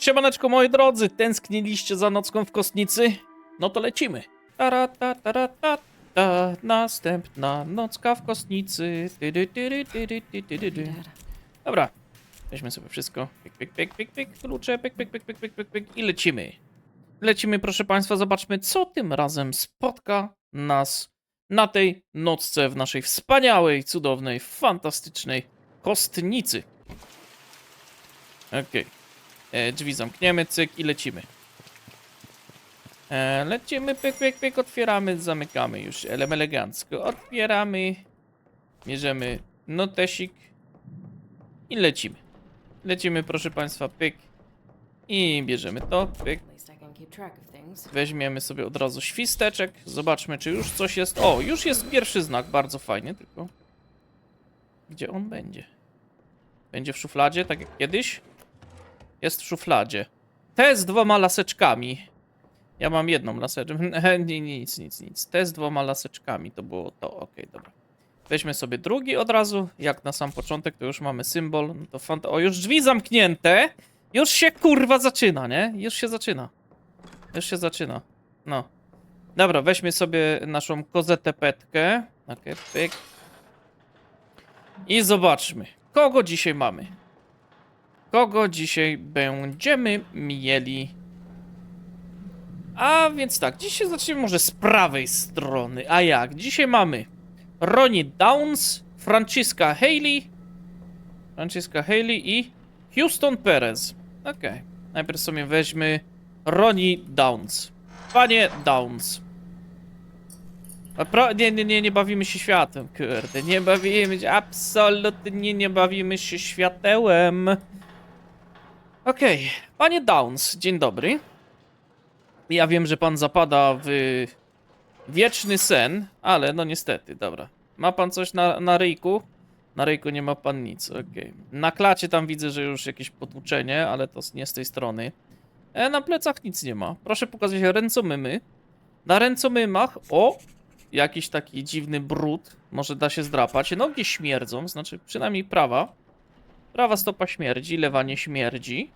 Siemaneczko moi drodzy, tęskniliście za nocką w kostnicy? No to lecimy. Tara, ta, tara, ta, ta, następna nocka w kostnicy. Ty, dy, ty, dy, ty, dy, ty, ty, dy, dy. Dobra, weźmy sobie wszystko. Pyk, pyk, pyk, pyk, pyk, klucze, pyk, pyk, pyk, pyk, pyk, pyk, pyk i lecimy. Lecimy, proszę Państwa, zobaczmy, co tym razem spotka nas na tej nocce w naszej wspaniałej, cudownej, fantastycznej kostnicy. Okej. E, Drzwi zamkniemy, cyk i lecimy. E, lecimy, pyk, pyk, pyk, otwieramy, zamykamy już ele- elegancko. Otwieramy, bierzemy notesik i lecimy. Lecimy, proszę Państwa, pyk i bierzemy to, pyk. Weźmiemy sobie od razu świsteczek. Zobaczmy, czy już coś jest. O, już jest pierwszy znak, bardzo fajnie, tylko. Gdzie on będzie? Będzie w szufladzie, tak jak kiedyś? Jest w szufladzie. Te z dwoma laseczkami. Ja mam jedną laseczkę. Nie, nic, nic, nic. Te z dwoma laseczkami to było to. Okej, dobra. Weźmy sobie drugi od razu. Jak na sam początek, to już mamy symbol. No to fant- o, już drzwi zamknięte. Już się kurwa zaczyna, nie? Już się zaczyna. Już się zaczyna. No. Dobra, weźmy sobie naszą kozetę petkę. Okej, pyk. I zobaczmy, kogo dzisiaj mamy. Kogo dzisiaj będziemy mieli. A więc tak, dzisiaj zaczniemy może z prawej strony. A jak? Dzisiaj mamy Ronnie Downs, Franciska Haley, Franciska Haley i Houston Perez. Okej. Najpierw sobie weźmy Ronnie Downs. Panie Downs. Nie, nie, nie, nie bawimy się światłem, kurde. Nie bawimy się, absolutnie nie bawimy się światełem. Okej, panie Downs, dzień dobry. Ja wiem, że pan zapada w wieczny sen, ale no niestety, dobra. Ma pan coś na, na ryjku? Na ryjku nie ma pan nic, okej. Na klacie tam widzę, że już jakieś potłuczenie, ale to nie z tej strony. E, na plecach nic nie ma. Proszę pokazać ręcomymy. Na ręcomymach, o, jakiś taki dziwny brud. Może da się zdrapać. Nogi śmierdzą, znaczy przynajmniej prawa. Prawa stopa śmierdzi, lewa nie śmierdzi.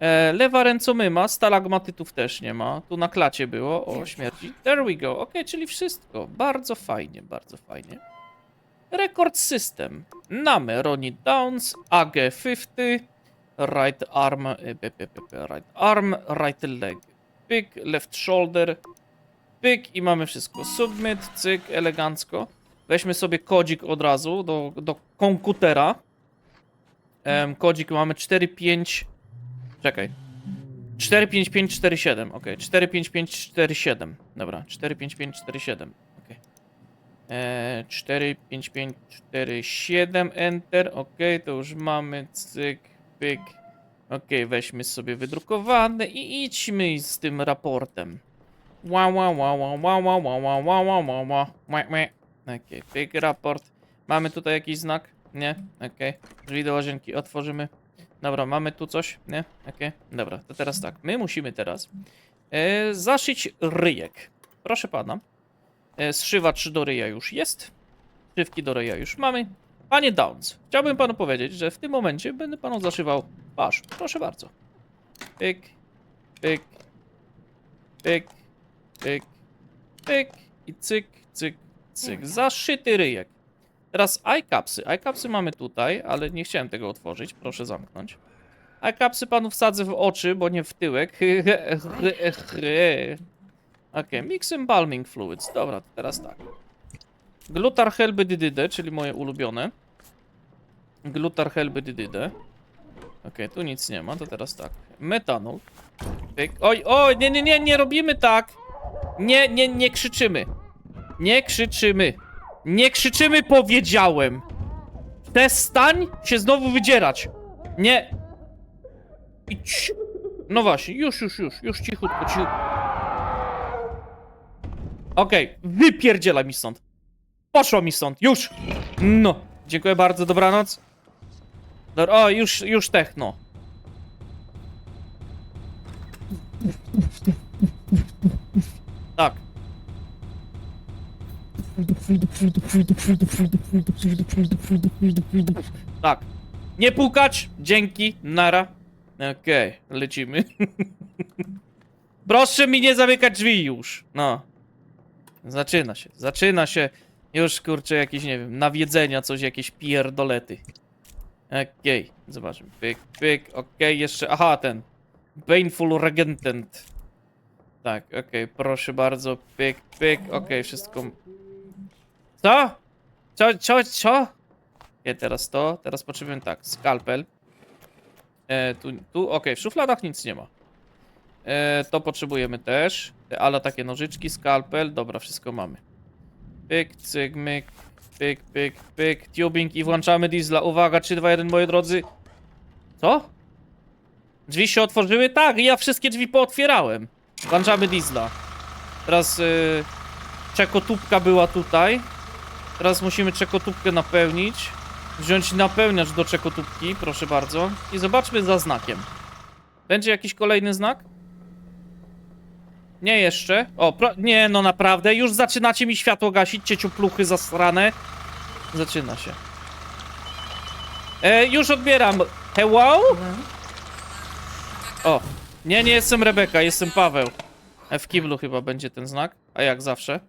E, lewa ręcomyma, stalagmatytów też nie ma. Tu na klacie było, o, śmierdzi. There we go, ok, czyli wszystko. Bardzo fajnie, bardzo fajnie. Record System. Mamy Ronnie Downs, AG50, right arm, p, right arm, right leg, pyk, left shoulder, pyk i mamy wszystko. Submit, cyk, elegancko. Weźmy sobie kodzik od razu do, do komputera. Kodzik mamy 45, czekaj. 45547, ok, 45547, dobra, 45547, ok. E, 45547, enter, ok, to już mamy, cyk, pyk. Ok, weźmy sobie wydrukowane i idźmy z tym raportem. Ła, ła, ła, ła, ła, ła, ła, ła, ła, ła, ła, ła, ła, raport. Mamy tutaj jakiś znak? Nie? Ok. Drzwi do łazienki otworzymy. Dobra, mamy tu coś? Nie? Ok. Dobra, to teraz tak. My musimy teraz e, zaszyć ryjek. Proszę pana. E, zszywacz do ryja już jest. Szywki do ryja już mamy. Panie Downs, chciałbym panu powiedzieć, że w tym momencie będę panu zaszywał twarz. Proszę bardzo. Pyk, pyk, pyk, pyk, pyk i cyk, cyk, cyk. Zaszyty ryjek. Teraz iCapsy. iCapsy mamy tutaj, ale nie chciałem tego otworzyć. Proszę zamknąć. iCapsy panu wsadzę w oczy, bo nie w tyłek. Okej, mix embalming fluids. Dobra, to teraz tak. Glutar helbydydydę, czyli moje ulubione. Glutar helbydydydę. Okej, tu nic nie ma, to teraz tak. Metanol. Oj, oj, nie, nie, nie, nie robimy tak. Nie, nie, nie krzyczymy. Nie krzyczymy. Nie krzyczymy, powiedziałem. Przestań się znowu wydzierać. Nie. Idź. No właśnie, już, już, już, już cichutko, cichutko. Okej, wypierdziela mi stąd. Poszło mi stąd, już! No, dziękuję bardzo, dobranoc. Dobra, o, już, już techno. Tak. Tak. Nie pukać, dzięki, nara. Okej, lecimy. Proszę mi nie zamykać drzwi już. No. Zaczyna się, zaczyna się. Już kurczę jakieś, nie wiem, nawiedzenia, coś, jakieś pierdolety. Okej, zobaczmy. Pyk, pyk, okej, jeszcze, aha, ten. Painful Regentent. Tak, okej, proszę bardzo, pyk, pyk, okej, wszystko... Co? Co, co, co? Nie, teraz to, teraz potrzebujemy tak, skalpel. E, tu, tu, okej, w szufladach nic nie ma. E, to potrzebujemy też, ale takie nożyczki, skalpel, dobra, wszystko mamy. Pyk, cyk, myk, pyk, pyk, pyk, tubing i włączamy diesla. Uwaga, 3, 2, 1, moi drodzy. Co? Drzwi się otworzyły? Tak, ja wszystkie drzwi pootwierałem. Włączamy diesla. Teraz yy, czekotubka była tutaj. Teraz musimy czekotubkę napełnić. Wziąć napełniacz do czekotubki, proszę bardzo. I zobaczmy za znakiem. Będzie jakiś kolejny znak? Nie jeszcze. O, nie, no naprawdę. Już zaczynacie mi światło gasić, cieciupluchy zasrane. Zaczyna się. E, już odbieram. Hello? O, nie, nie jestem Rebeka, jestem Paweł. E, W kiblu chyba będzie ten znak, a jak zawsze.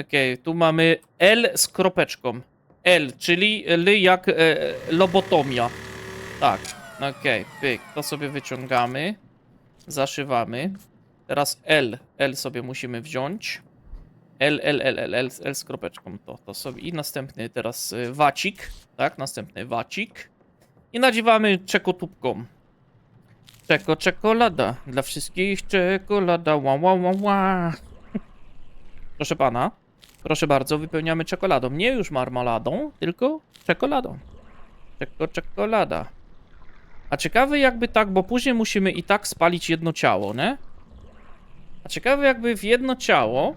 Okej, tu mamy L z kropeczką. L, czyli L jak e, lobotomia. Tak, okej, pyk. To sobie wyciągamy. Zaszywamy. Teraz L. L sobie musimy wziąć. L, L, L, L, L, L z kropeczką. To, to sobie. I następny teraz y, wacik. Tak, następny wacik. I nadziewamy czekotubką. Czeko, czekolada. Dla wszystkich czekolada. Ła, ła, ła, ła. Proszę pana. Proszę bardzo, wypełniamy czekoladą. Nie już marmoladą, tylko czekoladą. Czeko, czekolada. A ciekawe jakby tak, bo później musimy i tak spalić jedno ciało, nie? A ciekawe jakby w jedno ciało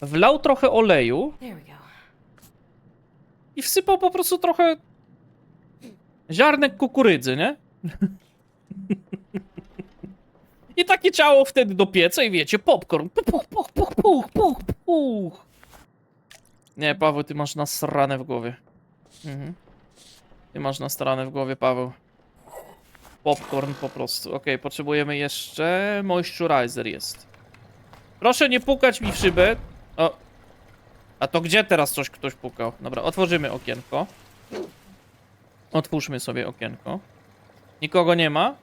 wlał trochę oleju i wsypał po prostu trochę ziarnek kukurydzy, nie? I takie ciało wtedy do pieca i wiecie, popcorn. Puch, puch, puch, puch, puch, puch. Nie, Paweł, ty masz nasrane w głowie. Mhm. Ty masz nasrane w głowie, Paweł. Popcorn po prostu. Okej, potrzebujemy jeszcze... Moisturizer jest. Proszę nie pukać mi w szybę. O. A to gdzie teraz coś ktoś pukał? Dobra, otworzymy okienko. Otwórzmy sobie okienko. Nikogo nie ma?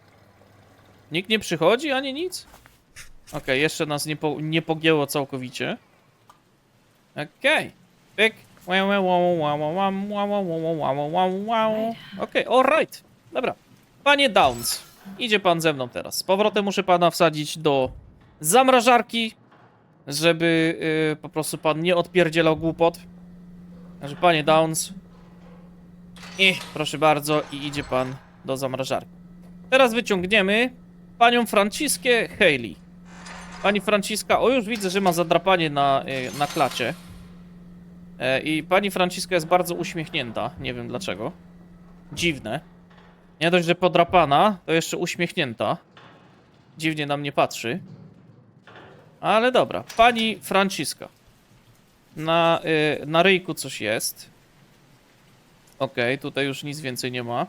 Nikt nie przychodzi, ani nic? Okej, okay, jeszcze nas nie, po, nie pogięło całkowicie. Okej. Okay. Pyk. Okej, okay, alright. Dobra. Panie Downs, idzie pan ze mną teraz. Z powrotem muszę pana wsadzić do zamrażarki, żeby yy, po prostu pan nie odpierdzielał głupot. Także panie Downs. I proszę bardzo, i idzie pan do zamrażarki. Teraz wyciągniemy panią Franciskę Haley. Pani Franciska, o już widzę, że ma zadrapanie na, y, na klacie. E, I pani Franciska jest bardzo uśmiechnięta. Nie wiem dlaczego. Dziwne. Nie dość, że podrapana, to jeszcze uśmiechnięta. Dziwnie na mnie patrzy. Ale dobra. Pani Franciska. Na, y, na ryjku coś jest. Okej, tutaj już nic więcej nie ma.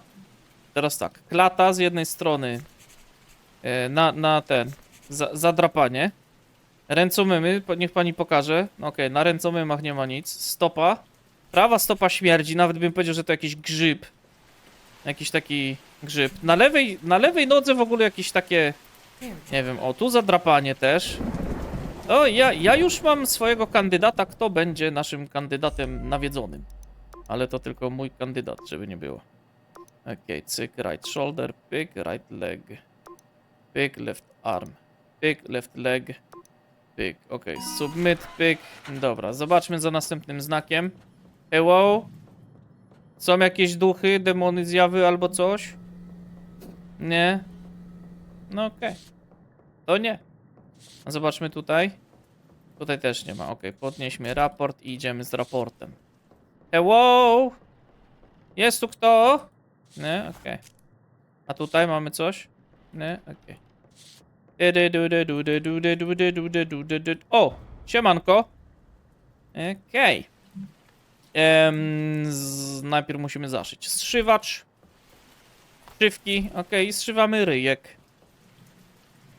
Teraz tak. Klata z jednej strony. Y, na, na ten. Za, zadrapanie. Ręcomymy, niech pani pokaże. No Okej, na ręcomymach nie ma nic. Stopa. Prawa stopa śmierdzi, nawet bym powiedział, że to jakiś grzyb. Jakiś taki grzyb. Na lewej, na lewej nodze w ogóle jakieś takie, nie wiem, o tu zadrapanie też. O, ja, ja już mam swojego kandydata, kto będzie naszym kandydatem nawiedzonym. Ale to tylko mój kandydat, żeby nie było. Okej, cyk, right shoulder, pyk, right leg. Pyk, left arm. Pyk, left leg. Pyk, okej, submit, pyk. Dobra, zobaczmy za następnym znakiem. Hello? Są jakieś duchy, demony, zjawy albo coś? Nie? No okej. To nie. Zobaczmy tutaj. Tutaj też nie ma. Okej, podnieśmy raport i idziemy z raportem. Hello? Jest tu kto? Nie? Okej. A tutaj mamy coś? Nie? Okej. O! Siemanko. Okej. Z, najpierw musimy zaszyć. Zszywacz. Strzywki, okej, zszywamy ryjek.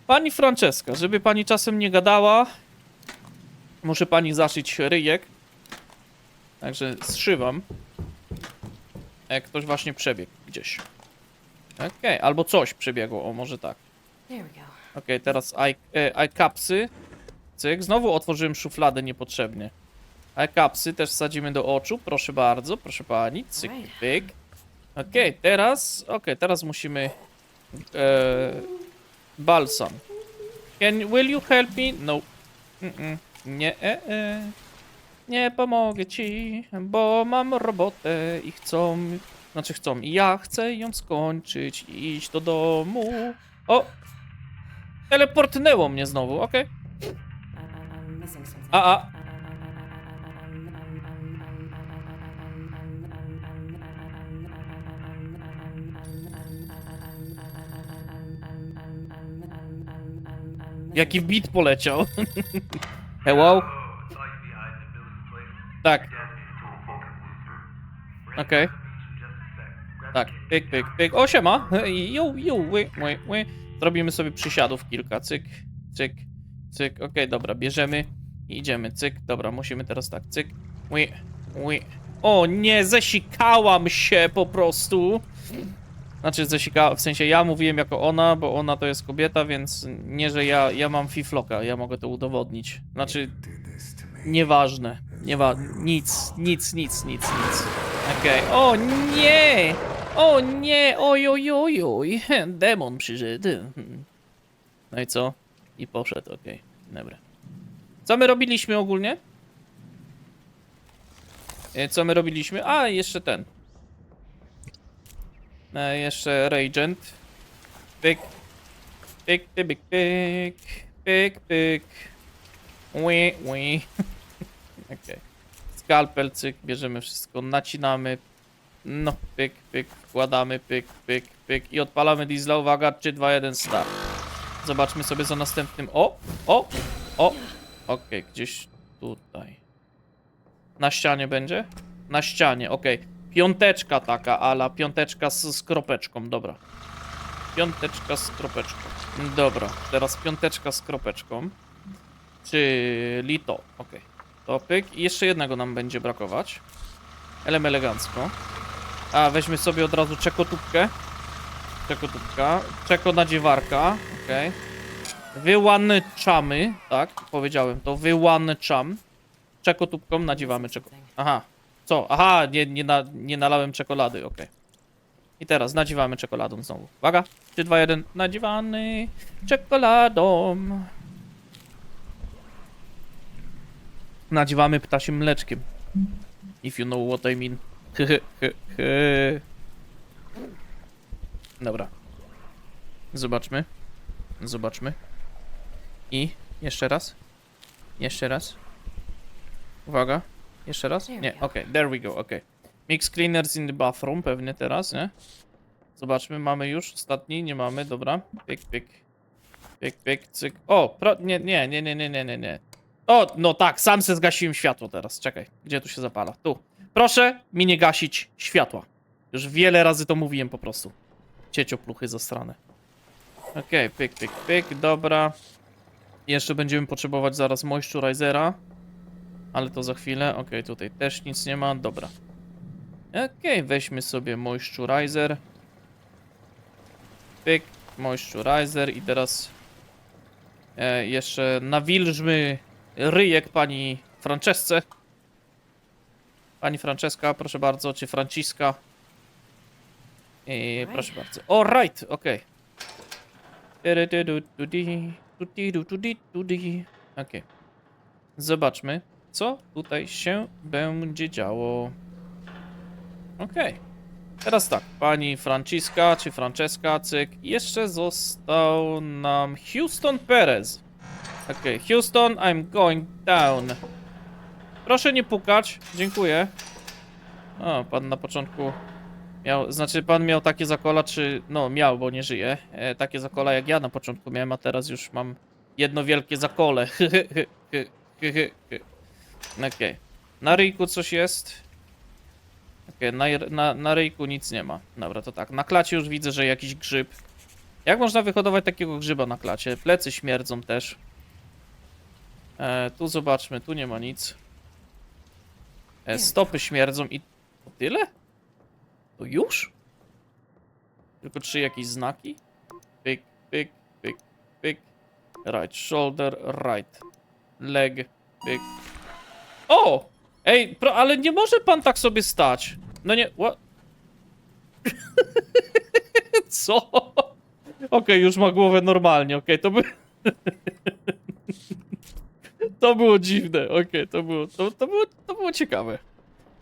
Pani Franceska, żeby pani czasem nie gadała, muszę pani zaszyć ryjek. Także zszywam. Jak ktoś właśnie przebiegł gdzieś. Okej, albo coś przebiegło, o może tak. There we go. Okej, teraz e, eye capsy. Cyk, znowu otworzyłem szufladę niepotrzebnie. Eye capsy też wsadzimy do oczu, proszę bardzo, proszę pani. Cyk, pyk. Okej, teraz, okej, teraz musimy e, balsam. Can, will you help me? No. Mm-mm. Nie, e, e. Nie pomogę ci, bo mam robotę i chcą, znaczy chcą, ja chcę ją skończyć i iść do domu. O! Teleportnęło mnie znowu, okej. Something. A, a. Jaki beat poleciał. Hello? Tak. Okej. Tak, pyk, pyk, pyk. O, siema. Ju, ju, ły, ły, ły. Zrobimy sobie przysiadów kilka. Cyk, cyk, cyk. Okej, dobra, bierzemy i idziemy. Cyk, dobra, musimy teraz tak, cyk. Ły, ły. O nie, zesikałam się po prostu. Znaczy zesikała, w sensie ja mówiłem jako ona, bo ona to jest kobieta, więc nie, że ja, ja mam fifloka, ja mogę to udowodnić. Znaczy, nieważne, niewa nic, nic, nic, nic, nic. Okej, o nie! O nie, oj, oj, oj, oj, demon przyszedł. No i co? I poszedł, okej, dobra. Co my robiliśmy ogólnie? E, Co my robiliśmy? A, jeszcze ten. E, jeszcze Regent. Pyk. Pyk, pyk, pyk, pyk. Pyk. Ły, ły. Okej. Skalpel, cyk, bierzemy wszystko, nacinamy. No, pyk, pyk, wkładamy, pyk, pyk, pyk i odpalamy diesla. Uwaga, 3, 2, 1, start. Zobaczmy sobie za następnym. O, o, o. Okej, gdzieś tutaj. Na ścianie będzie? Na ścianie, okej. Piąteczka taka, ala piąteczka z, z kropeczką, dobra. Piąteczka z kropeczką. Dobra, teraz piąteczka z kropeczką. Czyli to, okej. To pyk. I jeszcze jednego nam będzie brakować. Elem elegancko. A, weźmy sobie od razu czekotubkę. Czekotubka. Czeko nadziewarka, okej. Wyłączamy, tak, powiedziałem to, wyłączam. Czekotubką nadziewamy czeko... Aha, co? Aha, nie, nie, na, nie nalałem czekolady, okej. I teraz nadziewamy czekoladą znowu. Uwaga, 3, 2, 1, nadziewany czekoladą. Nadziewamy ptasim mleczkiem. If you know what I mean. Dobra. Zobaczmy. Zobaczmy. I jeszcze raz. Jeszcze raz. Uwaga. Jeszcze raz? Nie, okej, there we go, okej. Mix cleaners in the bathroom, pewnie teraz, nie? Zobaczmy, mamy już ostatni, nie mamy, dobra. Pyk, pyk. Pyk, pyk, cyk. O, pro... nie, nie, nie, nie, nie, nie, nie, nie. O, no tak, sam se zgasiłem światło teraz. Czekaj, gdzie tu się zapala? Tu. Proszę mi nie gasić światła. Już wiele razy to mówiłem po prostu. Cieciopluchy zastrane. Okej, pyk, pyk, pyk, dobra. Jeszcze będziemy potrzebować zaraz moisturizera. Ale to za chwilę. Okej, tutaj też nic nie ma, dobra. Okej, weźmy sobie moisturizer. Pyk, moisturizer i teraz e, jeszcze nawilżmy ryjek pani Francesce. Pani Franceska, proszę bardzo, czy Franciska. I proszę bardzo. O, right, okej. Okej. Zobaczmy, co tutaj się będzie działo. Okej. Teraz tak, pani Franciska czy Franceska, cyk. Jeszcze został nam Houston Perez. Okej, Houston, I'm going down. Proszę nie pukać, dziękuję. O, pan na początku miał, znaczy pan miał takie zakola, czy, no miał, bo nie żyje, e, takie zakola jak ja na początku miałem, a teraz już mam jedno wielkie zakole. Okej. Na ryjku coś jest. Okej, na, jer- na, na ryjku nic nie ma. Dobra, to tak. Na klacie już widzę, że jakiś grzyb. Jak można wyhodować takiego grzyba na klacie? Plecy śmierdzą też. E, tu zobaczmy, tu nie ma nic. E, stopy śmierdzą i to tyle? To już? Tylko trzy jakieś znaki? Pyk, pyk, pyk, pyk. Right shoulder, right leg, pyk. O! Ej, pro, ale nie może pan tak sobie stać. No nie, what? Co? Okej, już ma głowę normalnie, okej, to by... to było dziwne, okej, to było, to, to było, to było ciekawe.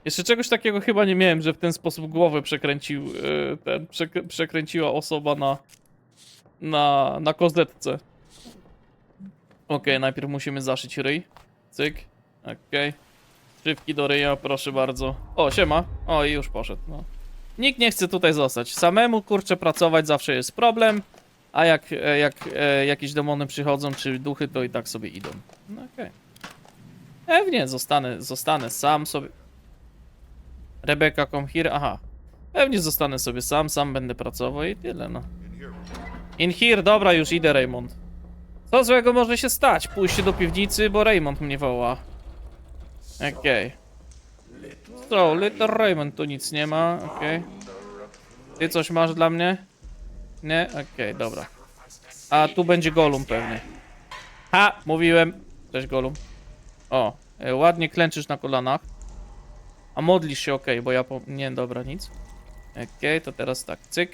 Jeszcze czegoś takiego chyba nie miałem, że w ten sposób głowę przekręcił, e, ten, przek przekręciła osoba na, na, na kozetce. Okej, najpierw musimy zaszyć ryj. Cyk, okej. Szybki do ryja, proszę bardzo. O, siema. O, i już poszedł, no. Nikt nie chce tutaj zostać. Samemu, kurczę, pracować zawsze jest problem. A jak, e, jak e, jakieś demony przychodzą, czy duchy, to i tak sobie idą. No okej. Pewnie zostanę, zostanę sam sobie. Rebecca come here, aha. Pewnie zostanę sobie sam, sam będę pracował i tyle, no. In here, dobra, już idę, Raymond. Co złego może się stać? Pójście do piwnicy, bo Raymond mnie woła. Okej. So, Little Raymond tu nic nie ma, okej. Ty coś masz dla mnie? Nie? Okej, dobra. A tu będzie Golum pewnie. Ha! Mówiłem. Cześć Golum. O, e, ładnie klęczysz na kolanach. A modlisz się, okej, bo ja po... Nie, dobra, nic. Okej, to teraz tak, cyk.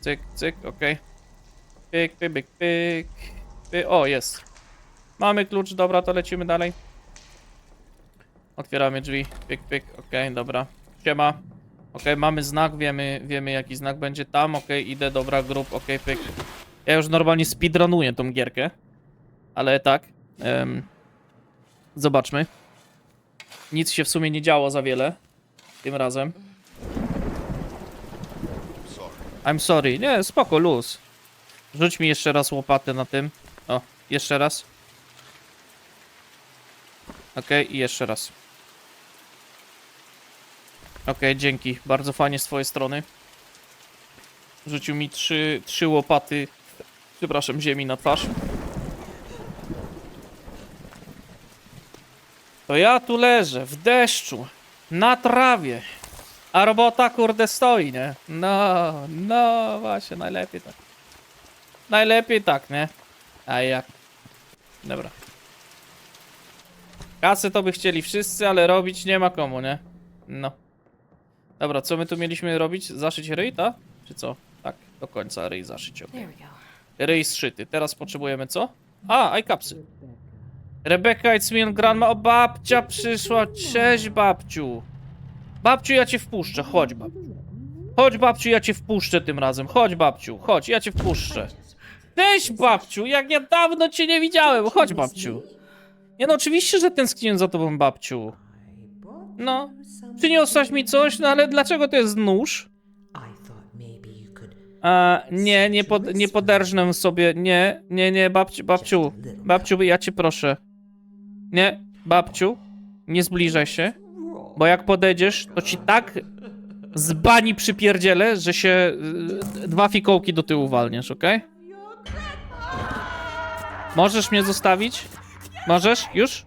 Cyk, cyk, okej. Pyk, pyk, pyk, pyk. Py... O, jest. Mamy klucz, dobra, to lecimy dalej. Otwieramy drzwi. Pyk, pyk, okej, dobra. Siema. Okej, mamy znak, wiemy, wiemy jaki znak będzie tam, okej, idę, dobra, grup, okej, pyk. Ja już normalnie speedrunuję tą gierkę. Ale tak. em, zobaczmy. Nic się w sumie nie działo za wiele. Tym razem. I'm sorry. Nie, spoko, luz. Rzuć mi jeszcze raz łopatę na tym. O, jeszcze raz. Okej, i jeszcze raz. Okej, dzięki. Bardzo fajnie z twojej strony. Rzucił mi trzy, trzy łopaty, przepraszam, ziemi na twarz. To ja tu leżę, w deszczu, na trawie, a robota kurde stoi, nie? No, no właśnie, najlepiej tak. Najlepiej tak, nie? A jak? Dobra. Kasy to by chcieli wszyscy, ale robić nie ma komu, nie? No. Dobra, co my tu mieliśmy robić? Zaszyć ryj, ta? Czy co? Tak, do końca ryj zaszyć, okej. Ryj zszyty. Teraz potrzebujemy co? A, iCapsy. Rebecca, it's me and grandma. O, babcia przyszła. Cześć, babciu. Babciu, ja cię wpuszczę. Chodź, babciu. Chodź, babciu, ja cię wpuszczę tym razem. Chodź, babciu. Chodź, ja cię wpuszczę. Cześć, babciu. Jak ja dawno cię nie widziałem. Chodź, babciu. Nie no, oczywiście, że tęskniłem za tobą, babciu. No. Przyniosłaś mi coś, no ale dlaczego to jest nóż? A, nie, nie, pod, nie poderżnę sobie, nie, nie, nie, babciu, babciu, babciu, ja cię proszę. Nie, babciu, nie zbliżaj się, bo jak podejdziesz, to ci tak z bani przypierdzielę, że się y, dwa fikołki do tyłu walniesz, okej? Możesz mnie zostawić? Możesz? Już?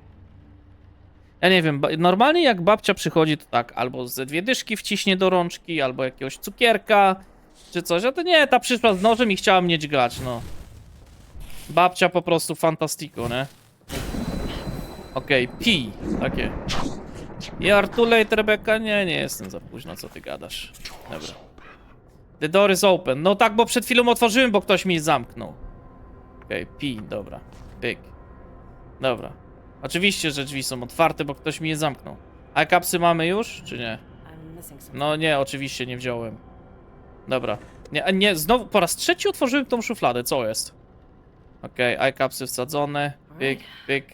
Ja nie wiem, normalnie jak babcia przychodzi, to tak, albo ze dwie dyszki wciśnie do rączki, albo jakiegoś cukierka, czy coś, a to nie, ta przyszła z nożem i chciała mnie dźgać, no. Babcia po prostu fantastico, nie? Okej, pi, takie. You are too late, Rebecca? Nie, nie jestem za późno, co ty gadasz. Dobra. The door is open. No tak, bo przed chwilą otworzyłem, bo ktoś mi zamknął. Okej, pi, dobra. Pyk. Dobra. Oczywiście, że drzwi są otwarte, bo ktoś mi je zamknął. A kapsy mamy już, czy nie? No nie, oczywiście nie wziąłem. Dobra. Nie, nie, znowu po raz trzeci otworzyłem tą szufladę, co jest? Okej, okay, iCapsy wsadzone. Pyk, pyk.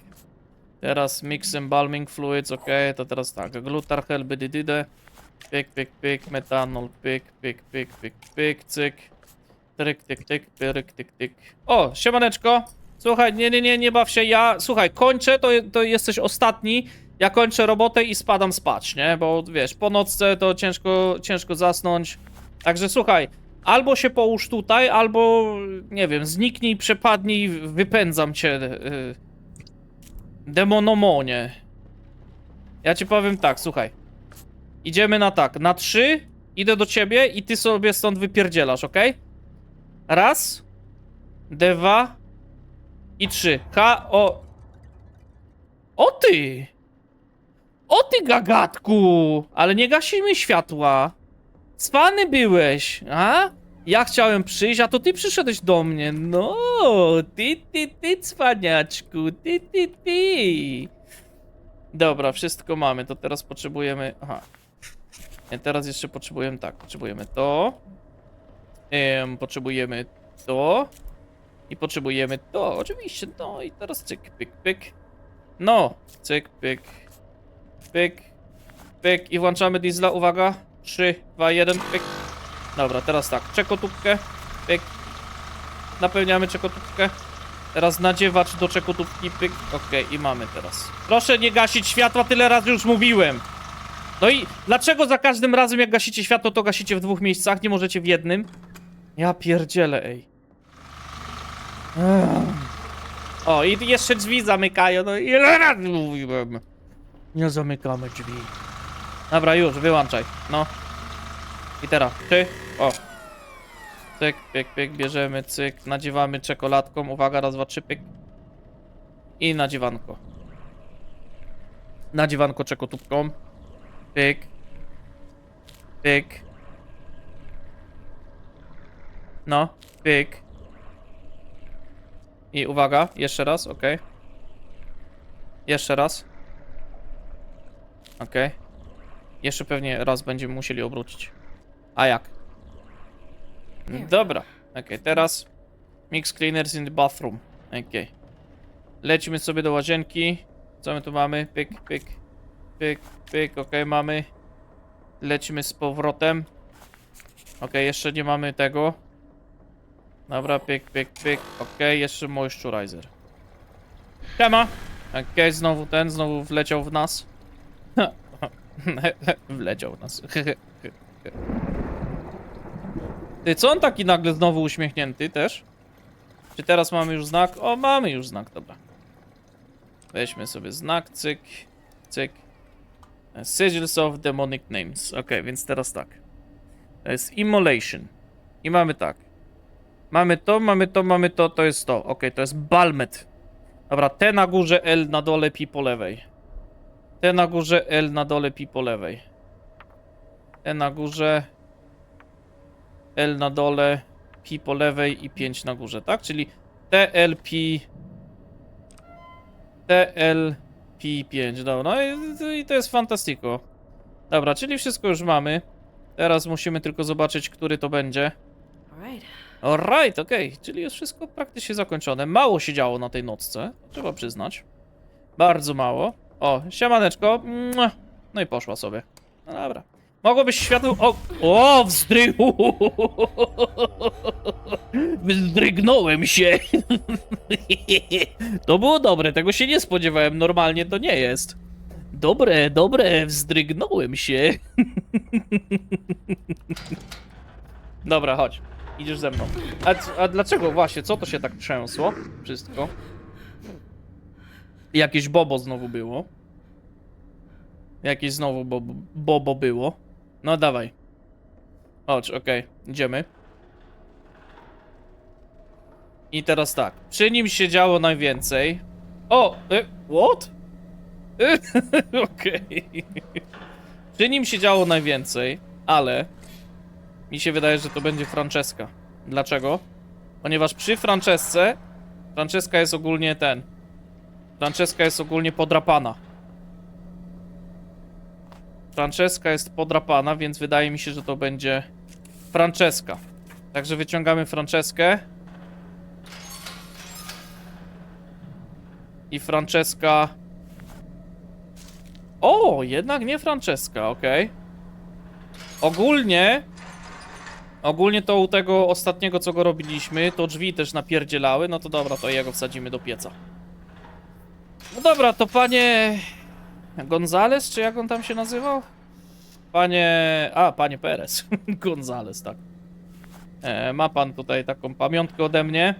Teraz mix embalming fluids, okej, to teraz tak. Glutar, helbydydydę. Pyk, pyk, pyk, metanol, pyk, pyk, pyk, pyk, pyk, cyk. Tyk, tyk, tyk, tyk, tyk, tyk. O, siemaneczko. Słuchaj, nie, nie, nie, nie baw się, ja, słuchaj, kończę, to, to jesteś ostatni. ja kończę robotę i spadam spać, nie? Bo wiesz, po nocce to ciężko, ciężko zasnąć. Także słuchaj, albo się połóż tutaj, albo nie wiem, zniknij, przepadnij, wypędzam cię. Yy, demonomonie. Ja ci powiem tak, słuchaj. Idziemy na tak, na trzy, idę do ciebie i ty sobie stąd wypierdzielasz, ok? Raz, dwa i trzy. K, o... O ty! O ty gagatku! Ale nie gasimy światła. Spany byłeś, a? Ja chciałem przyjść, a to ty przyszedłeś do mnie. No, ty, ty, ty, cwaniaczku, ty, ty, ty. Dobra, wszystko mamy, to teraz potrzebujemy... Aha. Nie, teraz jeszcze potrzebujemy tak, potrzebujemy to. Em, potrzebujemy to. I potrzebujemy to, oczywiście, no i teraz cyk, pyk, pyk. No, cyk, pyk, pyk, pyk i włączamy diesla, uwaga. 3, 2, 1, pyk. Dobra, teraz tak, czekotubkę, pyk. Napełniamy czekotubkę. Teraz nadziewacz do czekotubki, pyk. Okej, i mamy teraz. Proszę nie gasić światła, tyle razy już mówiłem. No i dlaczego za każdym razem jak gasicie światło, to gasicie w dwóch miejscach, nie możecie w jednym? Ja pierdzielę, ej. O, i jeszcze drzwi zamykają, no ile razy mówiłem. Nie zamykamy drzwi. Dobra, już, wyłączaj, no. I teraz, ty, o. Cyk, pyk, pyk, bierzemy, cyk, nadziewamy czekoladką, uwaga, raz, dwa, trzy, pyk. I nadziewanko. Nadziewanko czekotubką. Pyk. Pyk. No, pyk. I uwaga, jeszcze raz, ok. Jeszcze raz. Ok. Jeszcze pewnie raz będziemy musieli obrócić. A jak? Dobra. Ok, teraz mix cleaners in the bathroom. Ok. Lecimy sobie do łazienki. Co my tu mamy? Pyk, pyk, pyk, pyk, ok, mamy. Lecimy z powrotem. Ok, jeszcze nie mamy tego. Dobra, pyk, pyk, pyk. Ok, jeszcze moisturizer. Siema. Ok, znowu ten, znowu wleciał w nas. wleciał w nas. Ty, co on taki nagle znowu uśmiechnięty też? Czy teraz mamy już znak? O, mamy już znak, dobra. Weźmy sobie znak, cyk, cyk. Sigils of Demonic Names. Ok, więc teraz tak. To jest Immolation. I mamy tak. Mamy to, mamy to, mamy to, to jest to. Ok, to jest Balmet. Dobra, T na górze, L na dole, pi po lewej. T na górze, L na dole, pi po lewej. T na górze, L na dole, pi po lewej i 5 na górze, tak? Czyli TL, pi... TL, pi 5, dobra. No i, to jest fantastico. Dobra, czyli wszystko już mamy. Teraz musimy tylko zobaczyć, który to będzie. All right. Alright, okej, czyli jest wszystko praktycznie zakończone. Mało się działo na tej nocce, trzeba przyznać. Bardzo mało. O, siemaneczko. Mua. No i poszła sobie. No dobra. Mogłobyś światło... O, o wzdry... Wzdrygnąłem się. To było dobre, tego się nie spodziewałem. Normalnie to nie jest. Dobre, dobre, wzdrygnąłem się. Dobra, chodź. Idziesz ze mną. A, a dlaczego właśnie? Co to się tak trzęsło? Wszystko. Jakieś bobo znowu było. Jakieś znowu bo, bobo było. No dawaj. Chodź, okej. Idziemy. I teraz tak. Przy nim się działo najwięcej. O! Y, what? Okej. Przy nim się działo najwięcej, ale mi się wydaje, że to będzie Francesca. Dlaczego? Ponieważ przy Francesce Francesca jest ogólnie ten. Francesca jest ogólnie podrapana. Francesca jest podrapana, więc wydaje mi się, że to będzie Francesca. Także wyciągamy Franceskę. I Francesca. O, jednak nie Francesca, okej. Ogólnie Ogólnie to u tego ostatniego, co go robiliśmy, to drzwi też napierdzielały, no to dobra, to jego wsadzimy do pieca. No dobra, to panie... Gonzales, czy jak on tam się nazywał? Panie. A, panie Perez. Gonzales, tak. E, ma pan tutaj taką pamiątkę ode mnie.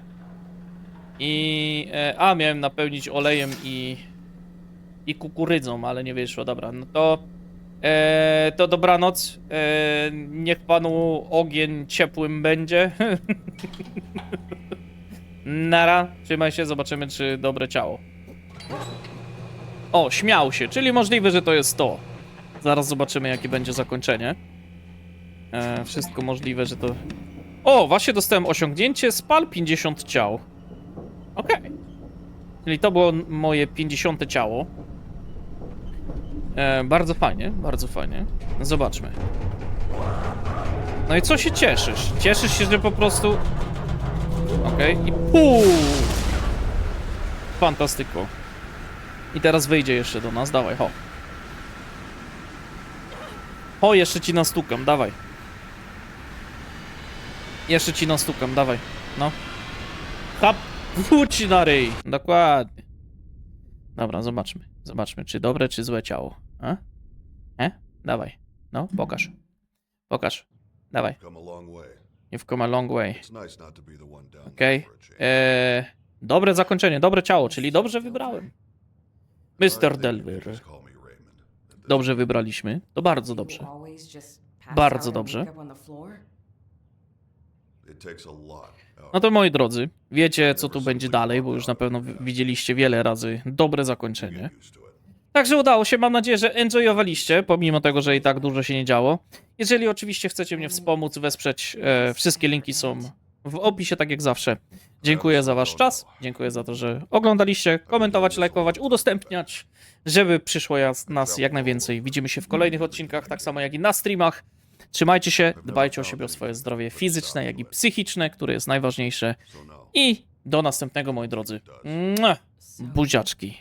I. E, a, miałem napełnić olejem i. i kukurydzą, ale nie wyszło. Dobra, no to. E, to dobranoc. E, niech panu ogień ciepłym będzie. Nara, trzymaj się, zobaczymy, czy dobre ciało. O, śmiał się, czyli możliwe, że to jest to. Zaraz zobaczymy, jakie będzie zakończenie. E, wszystko możliwe, że to... O, właśnie dostałem osiągnięcie, spal 50 ciał. Okej. Czyli to było moje 50 ciało. E, bardzo fajnie, bardzo fajnie. Zobaczmy. No i co się cieszysz? Cieszysz się, że po prostu... Okej, i pół! Fantastyko. I teraz wyjdzie jeszcze do nas, dawaj, ho. O, jeszcze ci nastukam, dawaj. Jeszcze ci nastukam, dawaj. No. Hap, wróci na ryj. Dokładnie. Dobra, zobaczmy. Zobaczmy, czy dobre, czy złe ciało. A? E? Dawaj. No, pokaż. Pokaż. Dawaj. You've come a long way. Okej. change. Eee, dobre zakończenie, dobre ciało, czyli dobrze wybrałem. Mr. Delver. Dobrze wybraliśmy. To bardzo dobrze. Bardzo dobrze. No to moi drodzy, wiecie co tu będzie dalej, bo już na pewno wi- widzieliście wiele razy dobre zakończenie. Także udało się, mam nadzieję, że enjoyowaliście, pomimo tego, że i tak dużo się nie działo. Jeżeli oczywiście chcecie mnie wspomóc, wesprzeć, e, wszystkie linki są w opisie, tak jak zawsze. Dziękuję za wasz czas, dziękuję za to, że oglądaliście, komentować, lajkować, udostępniać, żeby przyszło nas jak najwięcej. Widzimy się w kolejnych odcinkach, tak samo jak i na streamach. Trzymajcie się, dbajcie o siebie, o swoje zdrowie fizyczne, jak i psychiczne, które jest najważniejsze. Now, I do następnego, moi drodzy. Mua. Buziaczki.